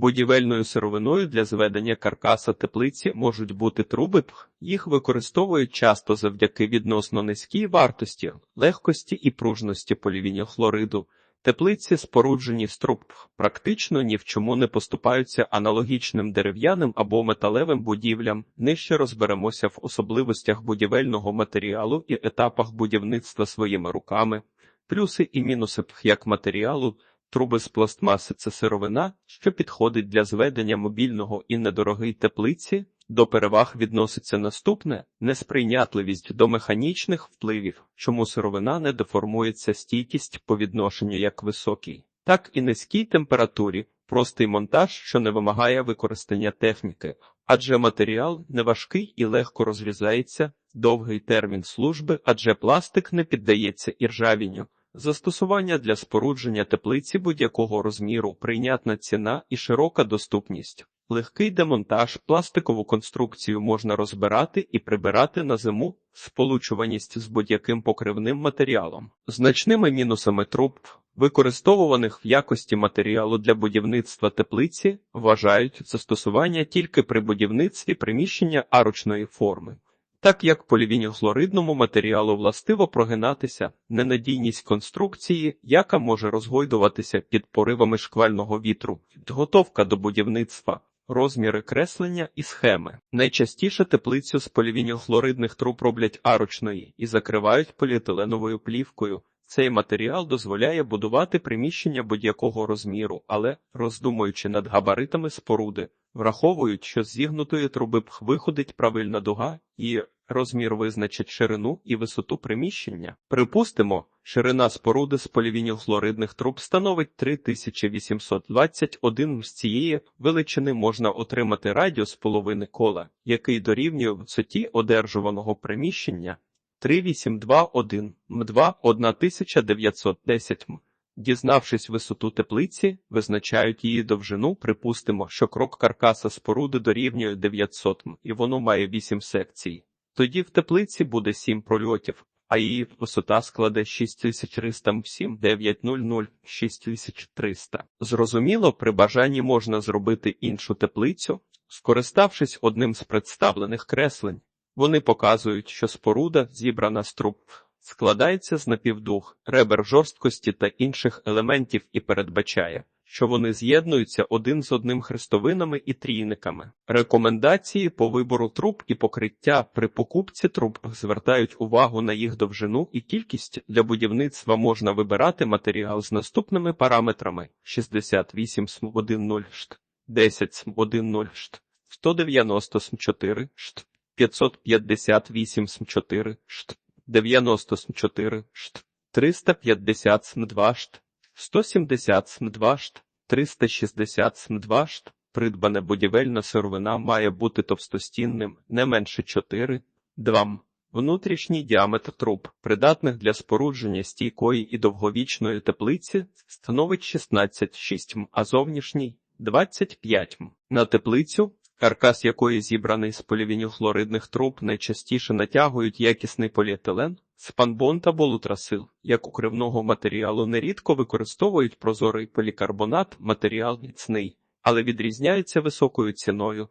Будівельною сировиною для зведення каркаса теплиці можуть бути труби. Їх використовують часто завдяки відносно низькій вартості, легкості і пружності полівінілхлориду. Теплиці, споруджені з труб, практично ні в чому не поступаються аналогічним дерев'яним або металевим будівлям. Нижче розберемося в особливостях будівельного матеріалу і етапах будівництва своїми руками. Плюси і мінуси пх як матеріалу. Труби з пластмаси. Це сировина, що підходить для зведення мобільного і недорогої теплиці. До переваг відноситься наступне несприйнятливість до механічних впливів, чому сировина не деформується стійкість по відношенню як високій, так і низькій температурі, простий монтаж, що не вимагає використання техніки, адже матеріал неважкий і легко розрізається, довгий термін служби, адже пластик не піддається іржавінню. Застосування для спорудження теплиці будь-якого розміру, прийнятна ціна і широка доступність. Легкий демонтаж, пластикову конструкцію можна розбирати і прибирати на зиму, сполучуваність з будь-яким покривним матеріалом. Значними мінусами труб, використовуваних в якості матеріалу для будівництва теплиці, вважають застосування тільки при будівництві приміщення арочної форми. Так як полівінілхлоридному матеріалу властиво прогинатися, ненадійність конструкції, яка може розгойдуватися під поривами шквального вітру, підготовка до будівництва, розміри креслення і схеми. Найчастіше теплицю з полівінілхлоридних труб роблять арочної і закривають поліетиленовою плівкою. Цей матеріал дозволяє будувати приміщення будь-якого розміру, але, роздумуючи над габаритами споруди, враховують, що з зігнутої труби виходить правильна дуга і розмір визначить ширину і висоту приміщення. Припустимо, ширина споруди з полівінілхлоридних труб становить 3821 з цієї величини можна отримати радіус половини кола, який дорівнює висоті одержуваного приміщення 3821 М2 1910 м. Дізнавшись висоту теплиці, визначають її довжину, припустимо, що крок каркаса споруди дорівнює 900 м, і воно має 8 секцій. Тоді в теплиці буде 7 прольотів, а її висота складе 6300 м 7 900 6300. Зрозуміло, при бажанні можна зробити іншу теплицю, скориставшись одним з представлених креслень. Вони показують, що споруда, зібрана з труб, складається з напівдуг, ребер жорсткості та інших елементів і передбачає, що вони з'єднуються один з одним хрестовинами і трійниками. Рекомендації по вибору труб і покриття при покупці труб звертають увагу на їх довжину і кількість для будівництва можна вибирати матеріал з наступними параметрами: 68 см 1,0 шт, 10 см 1,0 шт, 190 см 4 шт. 558 см 4 шт, 90 см 4 шт, 350 см 2 шт, 170 см 2 шт, 360 см 2 шт. Придбана будівельна сировина має бути товстостінним не менше 4, 2 м. Внутрішній діаметр труб, придатних для спорудження стійкої і довговічної теплиці, становить 16,6 м, а зовнішній 25 м. На теплицю каркас якої зібраний з полівінілхлоридних труб найчастіше натягують якісний поліетилен, спанбон та болутрасил. Як укривного матеріалу нерідко використовують прозорий полікарбонат, матеріал міцний, але відрізняється високою ціною.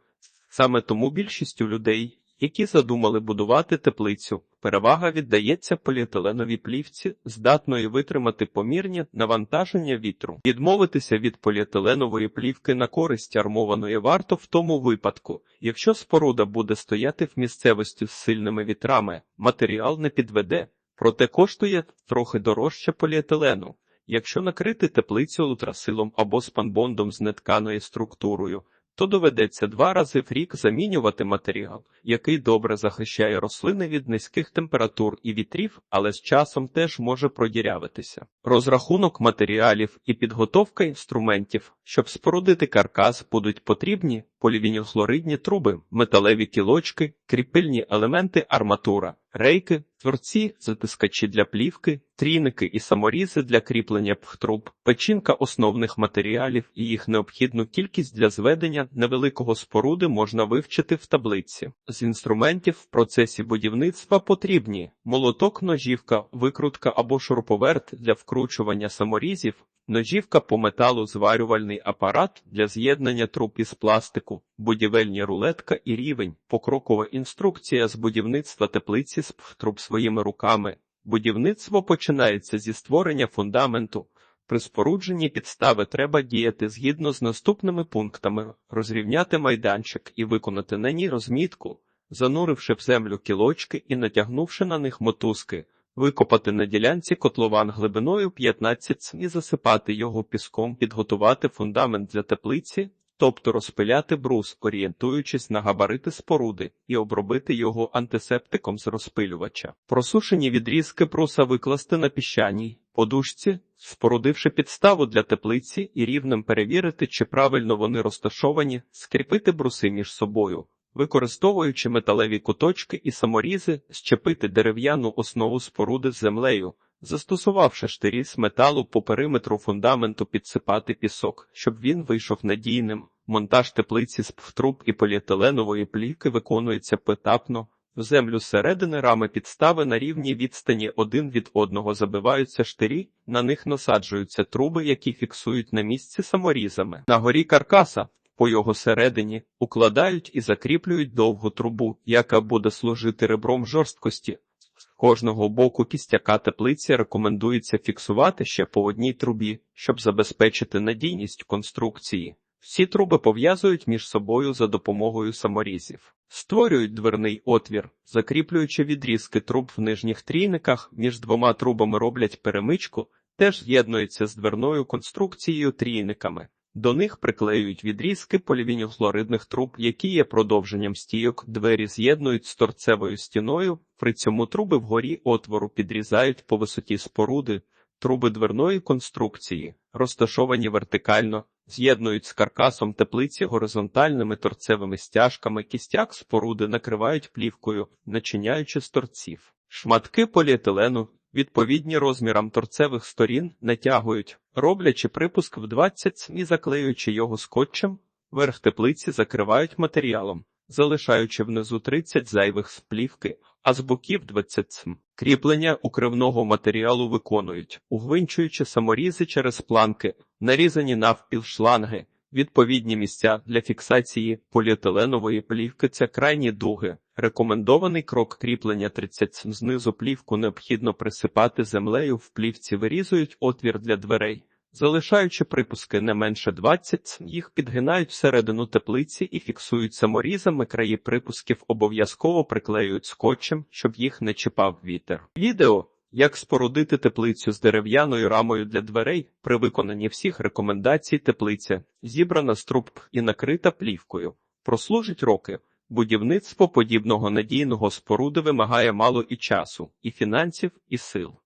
Саме тому більшістю людей, які задумали будувати теплицю, перевага віддається поліетиленовій плівці, здатної витримати помірні навантаження вітру. Відмовитися від поліетиленової плівки на користь армованої варто в тому випадку, якщо споруда буде стояти в місцевості з сильними вітрами, матеріал не підведе, проте коштує трохи дорожче поліетилену. Якщо накрити теплицю лутрасилом або спанбондом з нетканою структурою, то доведеться два рази в рік замінювати матеріал, який добре захищає рослини від низьких температур і вітрів, але з часом теж може продірявитися. Розрахунок матеріалів і підготовка інструментів, щоб спорудити каркас, будуть потрібні полівінілхлоридні труби, металеві кілочки, кріпильні елементи арматура, рейки, творці, затискачі для плівки, трійники і саморізи для кріплення пхтруб, печінка основних матеріалів і їх необхідну кількість для зведення невеликого споруди можна вивчити в таблиці. З інструментів в процесі будівництва потрібні молоток, ножівка, викрутка або шуруповерт для вкручування саморізів, ножівка по металу, зварювальний апарат для з'єднання труб із пластику, будівельні рулетка і рівень, покрокова інструкція з будівництва теплиці з труб своїми руками. Будівництво починається зі створення фундаменту. При спорудженні підстави треба діяти згідно з наступними пунктами: розрівняти майданчик і виконати на ній розмітку, зануривши в землю кілочки і натягнувши на них мотузки, викопати на ділянці котлован глибиною 15 см і засипати його піском, підготувати фундамент для теплиці, тобто розпиляти брус, орієнтуючись на габарити споруди, і обробити його антисептиком з розпилювача. Просушені відрізки бруса викласти на піщаній подушці, спорудивши підставу для теплиці і рівнем перевірити, чи правильно вони розташовані, скріпити бруси між собою. Використовуючи металеві куточки і саморізи, щепити дерев'яну основу споруди з землею, застосувавши штирі з металу по периметру фундаменту, підсипати пісок, щоб він вийшов надійним. Монтаж теплиці з труб і поліетиленової плівки виконується поетапно. В землю зсередини рами підстави на рівній відстані один від одного забиваються штирі, на них насаджуються труби, які фіксують на місці саморізами. На горі каркаса по його середині укладають і закріплюють довгу трубу, яка буде служити ребром жорсткості. З кожного боку кістяка теплиці рекомендується фіксувати ще по одній трубі, щоб забезпечити надійність конструкції. Всі труби пов'язують між собою за допомогою саморізів, створюють дверний отвір, закріплюючи відрізки труб в нижніх трійниках, між двома трубами роблять перемичку, теж з'єднується з дверною конструкцією трійниками. До них приклеюють відрізки полівінілхлоридних труб, які є продовженням стійок, двері з'єднують з торцевою стіною, при цьому труби вгорі отвору підрізають по висоті споруди, труби дверної конструкції, розташовані вертикально, з'єднують з каркасом теплиці горизонтальними торцевими стяжками, кістяк споруди накривають плівкою, начиняючи з торців. Шматки поліетилену відповідні розмірам торцевих сторін натягують, роблячи припуск в 20 см і заклеюючи його скотчем, верх теплиці закривають матеріалом, залишаючи внизу 30 зайвих з плівки, а з боків 20 см. Кріплення укривного матеріалу виконують, угвинчуючи саморізи через планки, нарізані навпіл шланги, відповідні місця для фіксації поліетиленової плівки це крайні дуги. Рекомендований крок кріплення 30 знизу плівку необхідно присипати землею, в плівці вирізують отвір для дверей. Залишаючи припуски не менше 20 їх підгинають всередину теплиці і фіксують саморізами, краї припусків обов'язково приклеюють скотчем, щоб їх не чіпав вітер. Відео як спорудити теплицю з дерев'яною рамою для дверей при виконанні всіх рекомендацій теплиця, зібрана з труб і накрита плівкою. Прослужить роки. Будівництво подібного надійного споруди вимагає мало і часу, і фінансів, і сил.